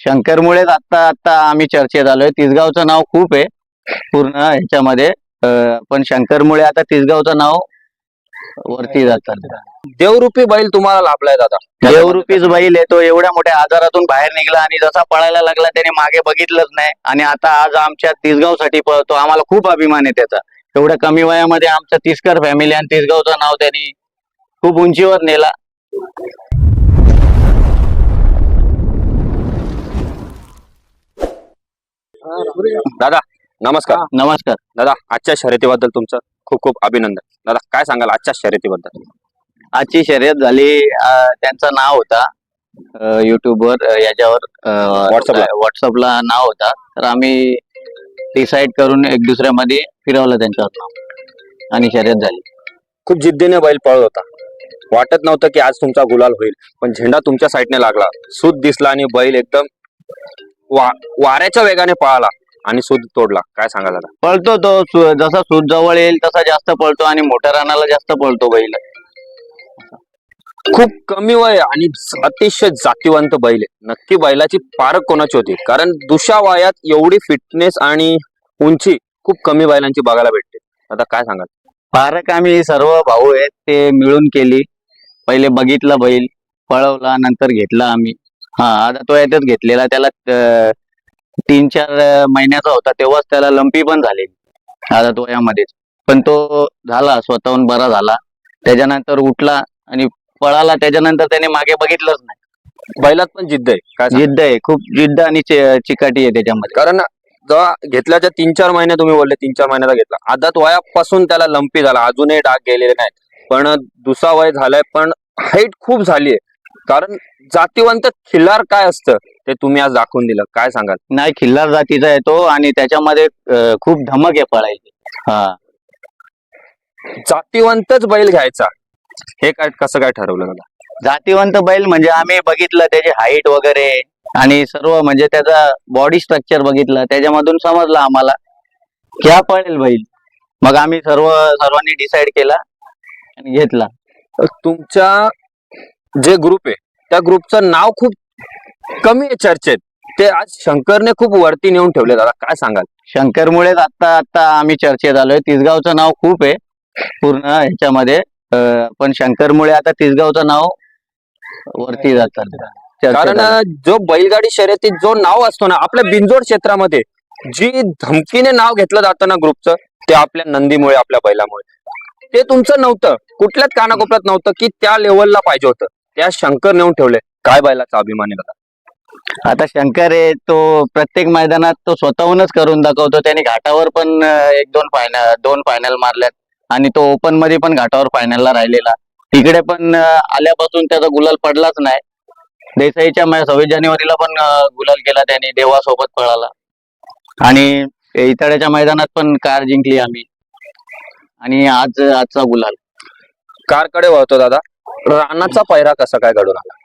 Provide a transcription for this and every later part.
शंकरमुळेच आता आता आम्ही चर्चेत आलोय. तिसगावचं नाव खूप आहे पूर्ण ह्याच्यामध्ये. पण शंकरमुळे आता तिसगावचं नाव वरती जातात. देवरूपी बैल तुम्हाला लाभलाय दादा. देवरूपीच बैल आहे तो एवढ्या मोठ्या आजारातून बाहेर निघला आणि जसा पळायला लागला त्याने मागे बघितलंच नाही. आणि आता आज आमच्या तिसगावसाठी पळतो. आम्हाला खूप अभिमान आहे त्याचा. एवढ्या कमी वयामध्ये आमचं तिसकर फॅमिली आणि तिसगावचं नाव त्यांनी खूप उंचीवर नेला. दादा नमस्कार. नमस्कार. दादा आजच्या शर्यतीबद्दल तुमचं खूप खूप अभिनंदन. दादा काय सांगाल आजच्या शर्यतीबद्दल? आजची शर्यत झाली अं, त्यांचं नाव होता युट्यूब वर अं, याच्यावर WhatsApp ला. व्हॉट्सअपला नाव होता. तर आम्ही डिसाईड करून एक दुसऱ्यामध्ये फिरवलं त्यांच्यावर नाव. आणि शर्यत झाली. खूप जिद्दीने बैल पळत होता. वाटत नव्हतं की आज तुमचा गुलाल होईल पण झेंडा तुमच्या साईडने लागला. सूद दिसला आणि बैल एकदम वा वाऱ्याच्या वेगाने पळाला. आणि सूद तोडला. काय सांगा दादा पळतो तो. सु- जसा सूत जवळ येईल तसा जास्त पळतो आणि मोठ्या रानाला जास्त पळतो बैल. खूप कमी वय आणि अतिशय जातीवंत बैल आहे नक्की बैलाची पारख कोणाची होती? कारण दुसऱ्या वयात एवढी फिटनेस आणि उंची खूप कमी बैलांची बघायला भेटते. आता काय सांगाल? फारक आम्ही सर्व भाऊ आहेत. ते मिळून केली. पहिले बघितला बैल पळवला नंतर घेतला आम्ही. हा आता तो याच्यात घेतलेला. त्याला अं, तीन चार महिन्याचा होता तेव्हाच त्याला लंपी पण झालेली आता तो यामध्येच. पण तो झाला स्वतःहून बरा झाला. त्याच्यानंतर उठला आणि पळाला त्याच्यानंतर त्याने मागे बघितलंच नाही. बैलात पण जिद्द आहे काय? जिद्द आहे खूप जिद्द आणि चिकाटी आहे त्याच्यामध्ये. कारण जेव्हा घेतल्याच्या तीन चार महिने तुम्ही बोलले तीन चार महिन्याचा घेतला. आदात वयापासून त्याला लंपी झाला. अजूनही डाग गेलेले नाहीत. पण दुसरा वय झालाय पण हाईट खूप झालीय कारण जातीवंत खिल्लार काय असतं? ते तुम्ही आज दाखवून दिलं. काय सांगाल? नाही खिल्लार जातीचा आहे तो आणि त्याच्यामध्ये अं, खूप धमक आहे पळायची. हा. जातीवंतच बैल घ्यायचा. हे काय कसं काय ठरवलं दादा जातीवंत बैल म्हणजे आम्ही बघितलं त्याची हाईट वगैरे आणि सर्व म्हणजे त्याचा बॉडी स्ट्रक्चर बघितलं. त्याच्यामधून समजलं आम्हाला की हा पळेल बैल. मग आम्ही सर्व सर्वांनी डिसाईड केला आणि घेतला. तुमच्या जे ग्रुप आहे त्या ग्रुपचं नाव खूप कमी आहे चर्चेत. ते आज शंकरने खूप वरती नेऊन ठेवले दादा. काय सांगाल? शंकरमुळेच आता आता आम्ही चर्चेत आलोय. तिसगावचं नाव खूप आहे. पूर्ण ह्याच्यामध्ये. पण शंकरमुळे आता तिसगावचं नाव वरती जातात चर्चेत कारण. जो बैलगाडी शर्यतीत जो नाव असतो ना आपल्या बिंजोड क्षेत्रामध्ये जी धमकीने नाव घेतलं जातं ना ग्रुपचं ते आपल्या नंदीमुळे आपल्या बैलामुळे. ते तुमचं नव्हतं. कुठल्याच कानाकोपऱ्यात नव्हतं की त्या लेवलला पाहिजे होतं. त्या शंकर नेऊन ठेवले. काय बैलाचा अभिमान आहे आता शंकर आहे तो प्रत्येक मैदानात तो स्वतःहूनच करून दाखवतो. त्याने घाटावर पण एक दोन फायनल दोन फायनल मारल्यात. आणि तो ओपनमध्ये पण घाटावर फायनलला राहिलेला. तिकडे पण आल्यापासून त्याचा गुलाल पडलाच नाही. देसाईच्या सव्वीस जानेवारीला पण गुलाल केला त्याने देवासोबत पळाला. आणि इतड्याच्या मैदानात पण कार जिंकली आम्ही. आणि आज आजचा गुलाल. कारकडे वळतो दादा. रानाचा पैरा कसा काय घडून आला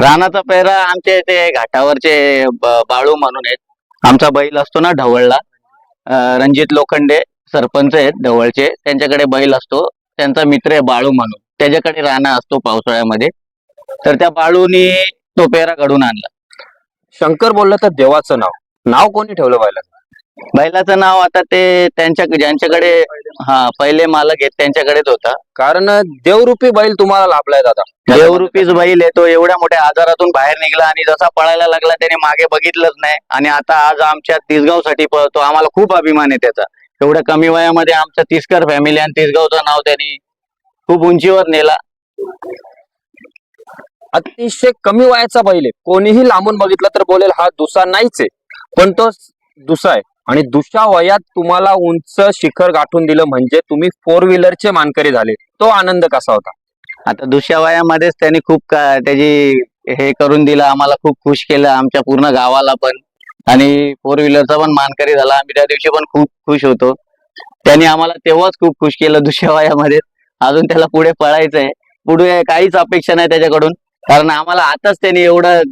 रानाचा पेहरा आमच्या इथे घाटावरचे बाळू म्हणून आहेत. आमचा बैल असतो ना ढवळला. रणजित लोखंडे सरपंच आहेत ढवळचे. त्यांच्याकडे बैल असतो. त्यांचा मित्र आहे बाळू म्हणून. त्याच्याकडे राणा असतो पावसाळ्यामध्ये. तर त्या बाळूनी तो पेहरा घडून आणला. शंकर बोललं तर देवाचं नाव. नाव कोणी ठेवलं बैलाचं बैलाचं नाव आता ते त्यांच्या ज्यांच्याकडे हा पहिले मालक आहेत त्यांच्याकडेच होता. कारण देवरूपी बैल तुम्हाला लाभलाय दादा. देवरूपीच बैल आहे तो एवढ्या मोठ्या आजारातून बाहेर निघला आणि जसा पळायला लागला त्याने मागे बघितलंच नाही. आणि आता आज आमच्या तिसगावसाठी पळतो. आम्हाला खूप अभिमान आहे त्याचा. एवढ्या कमी वयामध्ये आमचं तिसकर फॅमिली आणि तिसगावचं नाव त्यांनी खूप उंचीवर नेला. अतिशय कमी वयाचा बैल आहे. कोणीही लांबून बघितलं तर बोलेल हा दुसा नाहीच आहे. पण तो दुसा आहे. आणि दुसऱ्या वयात तुम्हाला उंच शिखर गाठून दिलं म्हणजे तुम्ही फोर व्हीलरचे मानकरी झाले. तो आनंद कसा होता? आता दुसऱ्या वयामध्येच त्यांनी खूप का- त्याची हे करून दिलं आम्हाला खूप खुश केलं आमच्या पूर्ण गावाला पण. आणि फोर व्हीलरचा पण मानकरी झाला. आम्ही त्या दिवशी पण खूप खुश होतो. त्यांनी आम्हाला तेव्हाच खूप खुश केलं दुसऱ्या वयामध्ये. अजून त्याला पुढे पळायचंय. पुढे काहीच अपेक्षा नाही त्याच्याकडून. कारण आम्हाला आताच त्यांनी एवढं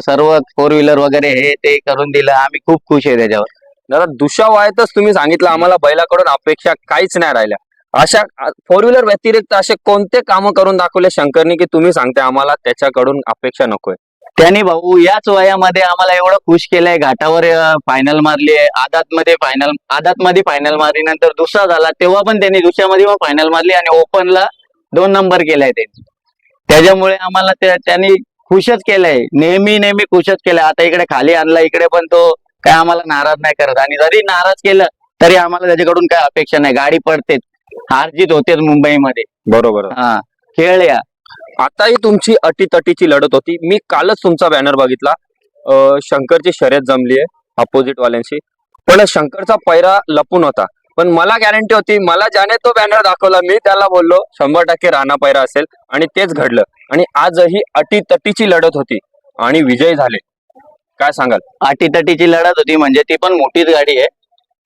सर्व फोर व्हीलर वगैरे हे ते करून दिलं. आम्ही खूप खुश आहे त्याच्यावर. जरा दुसऱ्या वयातच तुम्ही सांगितलं आम्हाला बैलाकडून अपेक्षा काहीच नाही राहिल्या. अशा फोर व्हीलर व्यतिरिक्त असे कोणते कामं करून दाखवले शंकरनी की तुम्ही सांगते आम्हाला त्याच्याकडून अपेक्षा नकोय? त्यांनी भाऊ याच वयामध्ये आम्हाला एवढं खुश केलंय घाटावर फायनल मारली आहे आदात मध्ये फायनल आदात मध्ये फायनल मारली नंतर दुसरा झाला तेव्हा पण त्यांनी दुसऱ्यामध्ये पण फायनल मारली आणि ओपनला दोन नंबर केलाय त्यांनी. त्याच्यामुळे आम्हाला त्या- त्यांनी खुशच केलंय नेहमी नेहमी खुशच केलंय. आता इकडे खाली आणला इकडे पण तो काय आम्हाला नाराज नाही करत. आणि जरी नाराज केलं तरी आम्हाला त्याच्याकडून काय अपेक्षा नाही. गाडी पडतेच. हार जीत होतेच मुंबईमध्ये. बरोबर. हा. खेळ या. आता ही तुमची अटीतटीची लढत होती. मी कालच तुमचा बॅनर बघितला. अं, शंकरची शर्यत जमली आहे अपोजिट वाल्यांशी. पण शंकरचा पैरा लपून होता. पण मला गॅरंटी होती मला ज्याने तो बॅनर दाखवला मी त्याला बोललो शंभर टक्के राणा पैरा असेल. आणि तेच घडलं. आणि आजही अटीतटीची लढत होती. आणि विजय झाले. काय सांगाल? अटीतटीची लढत होती म्हणजे ती पण मोठीच गाडी आहे.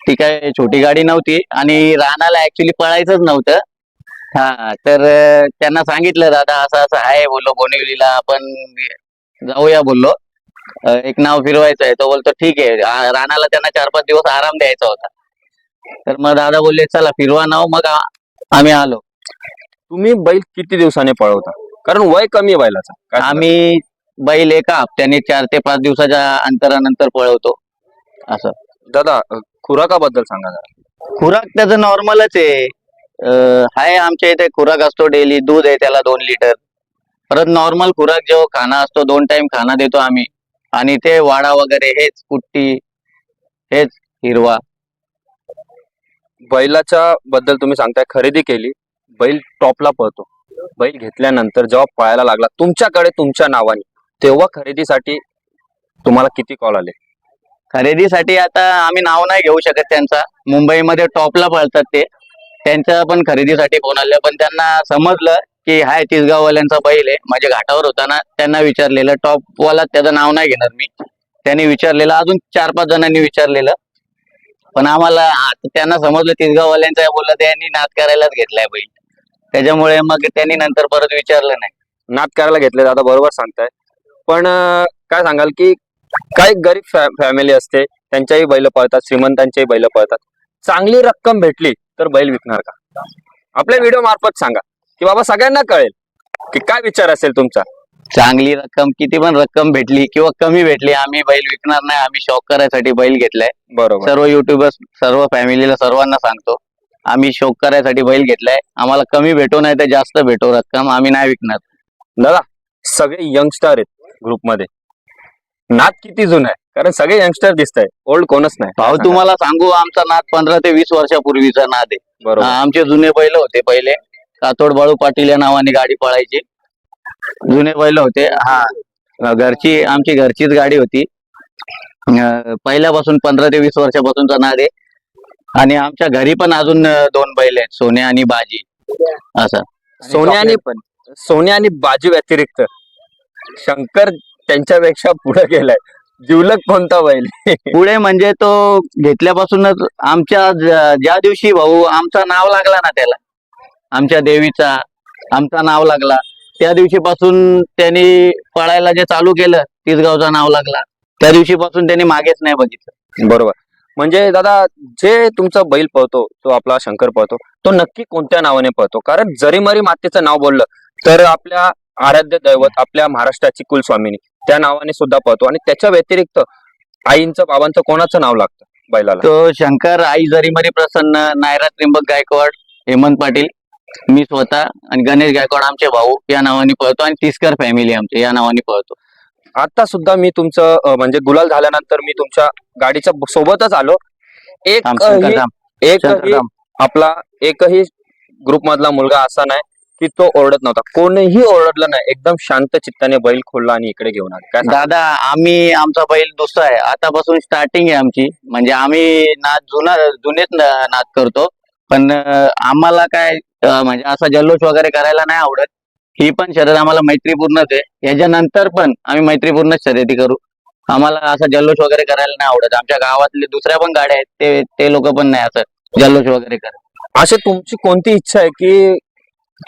ती काय छोटी गाडी नव्हती आणि रानाला ऍक्च्युली पळायचंच नव्हतं. हा तर त्यांना सांगितलं दादा असं असं आहे बोललो बोनिवलीला आपण जाऊया बोललो. एक नाव फिरवायचं आहे तो बोलतो ठीक आहे रानाला त्यांना चार पाच दिवस आराम द्यायचा होता. तर मग दादा बोलले चला फिरवा नाव मग आम्ही आलो. तुम्ही बैल किती दिवसाने पळवता? कारण वय कमी आहे बैलाचं? आम्ही बैल एका हप्त्याने चार ते पाच दिवसाच्या अंतरानंतर पळवतो. असं. दादा खुराकाबद्दल सांगा जरा. खुराक त्याचं नॉर्मलच आहे. अं, आहे आमच्या इथे खुराक असतो डेली. दूध आहे त्याला दोन लिटर. परत नॉर्मल खुराक जो खाना असतो दोन टाइम खाना देतो आम्ही. आणि ते वाडा वगैरे हेच कुट्टी हेच हिरवा. बैलाच्या बद्दल तुम्ही सांगताय खरेदी केली. बैल टॉपला पळतो. बैल घेतल्यानंतर जेव्हा पळायला लागला तुमच्याकडे तुमच्या नावाने. तेव्हा खरेदीसाठी तुम्हाला किती कॉल आले? खरेदीसाठी आता आम्ही नाव नाही घेऊ शकत त्यांचा. मुंबईमध्ये टॉपला पळतात ते. त्यांच्या पण खरेदीसाठी फोन आले. पण त्यांना समजलं की हाय तिसगाववाल्यांचा बैल आहे. म्हणजे घाटावर होता ना त्यांना विचारलेलं. टॉपवाला त्याचं नाव नाही घेणार मी. त्यांनी विचारलेलं. अजून चार पाच जणांनी विचारलेलं. पण आम्हाला त्यांना समजलं तिसगाववाल्यांचं बोललं त्यांनी नाद करायलाच घेतलाय बैल. त्याच्यामुळे मग त्यांनी नंतर परत विचारलं नाही. नाद करायला घेतले दादा बरोबर सांगताय. पण काय सांगाल की काही गरीब फॅ- फॅमिली असते त्यांच्याही बैल पळतात श्रीमंतांच्याही बैल पळतात. चांगली रक्कम भेटली तर बैल विकणार का? आपल्या व्हिडिओ मार्फत सांगा की बाबा सगळ्यांना कळेल की काय विचार असेल तुमचा? चांगली रक्कम किती पण रक्कम भेटली किंवा कमी भेटली आम्ही बैल विकणार नाही आम्ही शौक करायसाठी बैल घेतलाय. बरोबर. सर्व युट्यूबर्स सर्व फॅमिलीला सर्वांना सांगतो आम्ही शौक करायसाठी बैल घेतलाय आम्हाला कमी भेटो नाही तर जास्त भेटो रक्कम आम्ही नाही विकणार. दादा सगळे यंगस्टर आहेत. ग्रुपमध्ये नाद किती जुना आहे? कारण सगळे यंगस्टर दिसत आहे ओल्ड कोणच नाही. भाऊ तुम्हाला सांगू आमचा नाद पंधरा ते वीस वर्षापूर्वीचा नाद आहे. बरोबर. हा, आमचे जुने बैल होते पहिले. कातोड बाळू पाटील या नावाने गाडी पळायची. जुने बैल होते. हा घरची आमची घरचीच गाडी होती. पहिल्यापासून पंधरा ते वीस वर्षापासूनचा नाद आहे. आणि आमच्या घरी पण अजून दोन बैल आहेत सोने आणि बाजी. असं. सोने आणि सोने आणि बाजू व्यतिरिक्त. शंकर त्यांच्यापेक्षा पुढे गेलाय. जिवलग कोणता बैल? पुढे म्हणजे तो घेतल्यापासूनच आमच्या ज्या दिवशी भाऊ आमचा नाव लागला ना त्याला आमच्या देवीचा आमचा नाव लागला. त्या दिवशीपासून त्यांनी पळायला जे चालू केलं तिसगावचा नाव लागला. त्या दिवशीपासून त्यांनी मागेच नाही बघितलं. बरोबर. म्हणजे दादा जे तुमचा बैल पळतो तो आपला शंकर पळतो तो नक्की कोणत्या नावाने पळतो? कारण जरी मरी मातेचं नाव बोललं तर आपल्या आराध्य दैवत आपल्या महाराष्ट्राची कुलस्वामिनी. त्या नावाने सुद्धा पळतो आणि त्याच्या व्यतिरिक्त आईंचं बाबांचं कोणाचं नाव लागतं बैलाला? तो शंकर आई जरीमरी प्रसन्न नायरा त्रिंबक गायकवाड हेमंत पाटील मी स्वतः आणि गणेश गायकवाड आमचे भाऊ या नावाने पळतो आणि तिसकर फॅमिली आमची या नावाने पळतो. आता सुद्धा मी तुमचं अं, म्हणजे गुलाल झाल्यानंतर मी तुमच्या गाडीच्या ब- सोबतच आलो. एक थांब, शंकर थांब, एकही शंकर थांब. आपला एकही ग्रुप मधला मुलगा असा नाही की तो ओरडत नव्हता. कोणीही ओरडलं नाही. एकदम शांत चित्ताने बैल खोलला आणि इकडे घेऊन आला. काय? दादा आम्ही आमचा बैल दुसरा आहे. आतापासून स्टार्टिंग आहे आमची. म्हणजे आम्ही नाद जुना जुनेच न- नाद करतो. पण आम्हाला काय म्हणजे असा जल्लोष वगैरे करायला नाही आवडत. ही पण शर्यत आम्हाला मैत्रीपूर्णच आहे. याच्यानंतर पण आम्ही मैत्रीपूर्णच शर्यती करू. आम्हाला असा जल्लोष वगैरे करायला नाही आवडत. आमच्या गावातले दुसऱ्या पण गाड्या आहेत. ते ते लोक पण नाही असं जल्लोष वगैरे करत. अशी तुमची कोणती इच्छा आहे की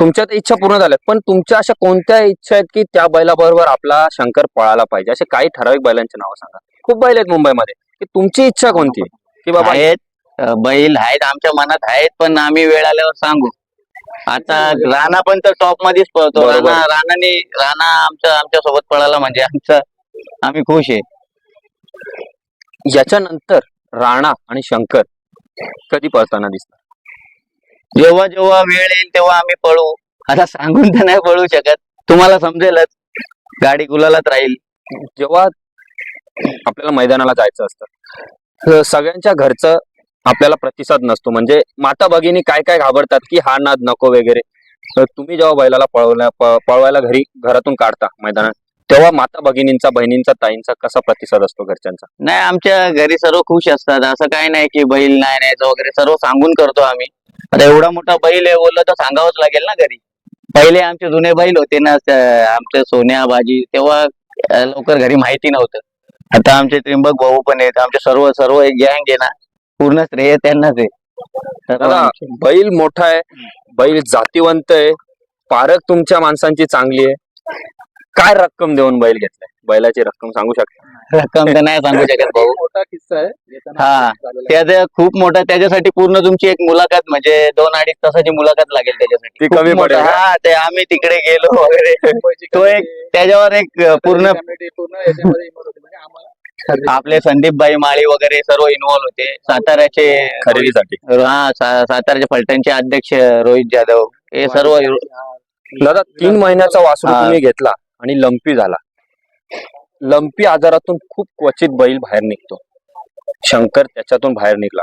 तुमच्या तर इच्छा पूर्ण झाल्यात पण तुमच्या अशा कोणत्या इच्छा आहेत की त्या बैलाबरोबर आपला शंकर पळायला पाहिजे? असे काही ठराविक बैलांची नावं सांगा. खूप बैल आहेत मुंबईमध्ये. की तुमची इच्छा कोणती आहे? की बाबा आहेत अं, बैल आहेत आमच्या मनात आहेत पण आम्ही वेळ आल्यावर सांगू. आता राणा पण तर टॉप मध्येच पळतो. बरोबर. राणा राणाने राणा आमच्या आमच्यासोबत पळाला म्हणजे आमचा आम्ही खुश आहे. याच्यानंतर राणा आणि शंकर कधी पळताना दिसतात? जेव्हा जेव्हा वेळ येईल तेव्हा आम्ही पळू. आता सांगून तर नाही पळू शकत. तुम्हाला समजेलच. गाडी गुलालात राहील. जेव्हा आपल्याला मैदानाला जायचं असतं सगळ्यांच्या घरचं आपल्याला प्रतिसाद नसतो. म्हणजे माता भगिनी काय काय घाबरतात की हा नाद नको वगैरे. तर तुम्ही जेव्हा बैलाला पळवल्या पळवायला घरी घरातून काढता मैदानात तेव्हा माता भगिनींचा बहिणींचा ताईंचा कसा प्रतिसाद असतो घरच्यांचा? नाही आमच्या घरी सर्व खुश असतात. असं काही नाही की बैल नाही न्यायचं वगैरे. सर्व सांगून करतो आम्ही. आता एवढा मोठा बैल आहे बोललं तर सांगावंच लागेल ना घरी. पहिले आमचे जुने बैल होते ना त- आमचे सोन्या बाजी तेव्हा लवकर घरी माहिती नव्हतं. आता आमचे त्रिंबक भाऊ पण आहेत आमचे सर्व सर्व एक गँग आहे ना पूर्ण श्रेय त्यांनाच आहे. बैल मोठा आहे बैल जातीवंत आहे पारख तुमच्या माणसांची चांगली आहे. काय रक्कम देऊन बैल घेतलाय? बैलाची रक्कम सांगू शकता? रक्कम तर नाही सांगू शकत भाऊ मोठा किस्सा आहे येताना हा. झालेला. त्याचं खूप मोठा त्याच्यासाठी पूर्ण तुमची एक मुलाखत म्हणजे दोन अडीच तासाची मुलाखत लागेल त्याच्यासाठी ती खूप कमी मोठं. पडेल का? हा ते आम्ही तिकडे गेलो वगैरे मुंबईची तो एक त्याच्यावर एक अं, पूर्ण committee पूर्ण याच्यामध्ये involve होती. म्हणजे आम्हाला आपले संदीप भाई माळी वगैरे सर्व इन्व्हॉल्व होते साताऱ्याचे खरेदीसाठी हा सा- साताऱ्याचे फलटणचे अध्यक्ष रोहित जाधव हे सर्व दादा तीन महिन्याचा वासरू हा. तुम्ही घेतला आणि लंपी झाला लंपी आजारातून खूप क्वचित बैल बाहेर निघतो. शंकर त्याच्यातून बाहेर निघला.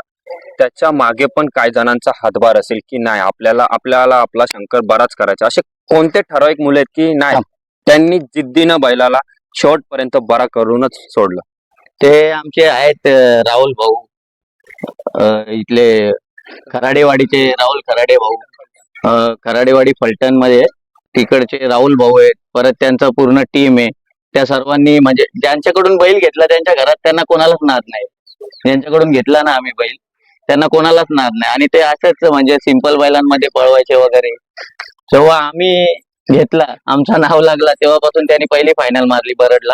त्याच्यामागे पण काही जणांचा हातभार असेल की नाही आपल्याला आपल्याला आपला शंकर बराच करायचा. असे कोणते ठराविक मुले आहेत की नाही त्यांनी जिद्दीनं बैलाला शेवटपर्यंत बरा करूनच सोडलं. ते आमचे आहेत राहुल भाऊ. इथले खराडेवाडीचे राहुल खराडे भाऊ. खराडेवाडी फलटणमध्ये तिकडचे राहुल भाऊ आहेत. परत त्यांचा पूर्ण टीम आहे. त्या सर्वांनी म्हणजे ज्यांच्याकडून बैल घेतला त्यांच्या घरात त्यांना कोणालाच नाद नाही. ज्यांच्याकडून घेतला ना आम्ही बैल त्यांना कोणालाच नाद नाही. आणि ते असंच म्हणजे सिंपल बैलांमध्ये पळवायचे वगैरे. जेव्हा आम्ही घेतला आमचं नाव लागला तेव्हापासून त्यांनी पहिली फायनल मारली बरडला.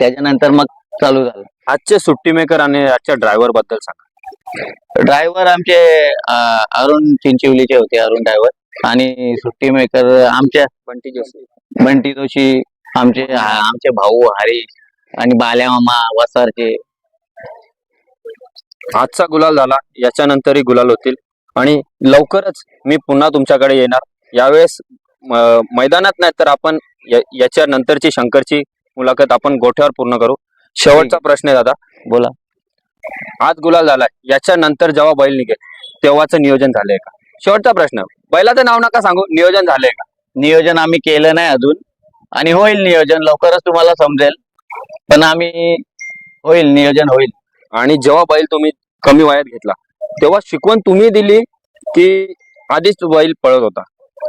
त्याच्यानंतर मग चालू झालं. आजचे सुट्टी मेकर आणि आजच्या ड्रायव्हरबद्दल सांगा. ड्रायव्हर आमचे अरुण चिंचिवलीचे होते अरुण ड्रायव्हर आणि सुट्टी मेकर आमच्या बंटी जोशी. बंटी जोशी आमचे आमचे भाऊ हरी आणि बाल्या मामा वसारचे आजचा गुलाल झाला याच्यानंतरही गुलाल होतील. आणि लवकरच मी पुन्हा तुमच्याकडे येणार. यावेळेस मैदानात नाही तर आपण याच्या नंतरची शंकरची मुलाखत आपण गोठ्यावर पूर्ण करू. शेवटचा प्रश्न आहे दादा. बोला. आज गुलाल झालाय याच्या नंतर जेव्हा बैल निघेल तेव्हाचं नियोजन झालंय का? शेवटचा प्रश्न. बैलाचं नाव नका सांगू नियोजन झालंय का? नियोजन आम्ही केलं नाही अजून. आणि होईल नियोजन लवकरच तुम्हाला समजेल. पण आम्ही होईल नियोजन होईल. आणि जेव्हा बैल तुम्ही कमी वयात घेतला तेव्हा शिकवण तुम्ही दिली की आधीच बैल पळत होता?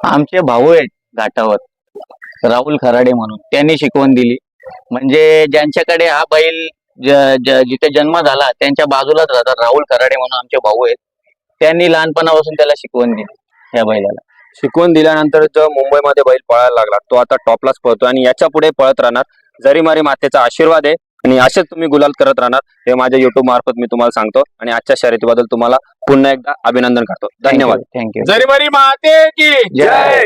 आमचे भाऊ आहेत घाटावर राहुल खराडे म्हणून. त्यांनी शिकवण दिली. म्हणजे ज्यांच्याकडे हा बैल जिथे जन्म झाला त्यांच्या बाजूलाच राहतात राहुल खराडे म्हणून आमचे भाऊ आहेत. त्यांनी लहानपणापासून त्याला शिकवण दिली या बैलाला. शिकवून दिल्यानंतर जो मुंबईमध्ये बैल पळायला लागला तो आता टॉपलाच पळतो आणि याच्यापुढे पळत राहणार जरी मारी मातेचा आशीर्वाद आहे आणि असेच तुम्ही गुलाल करत राहणार हे माझ्या युट्यूब मार्फत मी तुम्हाला सांगतो आणि आजच्या शर्यतीबद्दल तुम्हाला पुन्हा एकदा अभिनंदन करतो. धन्यवाद. थँक्यू जरी मरी माते की जय. जय!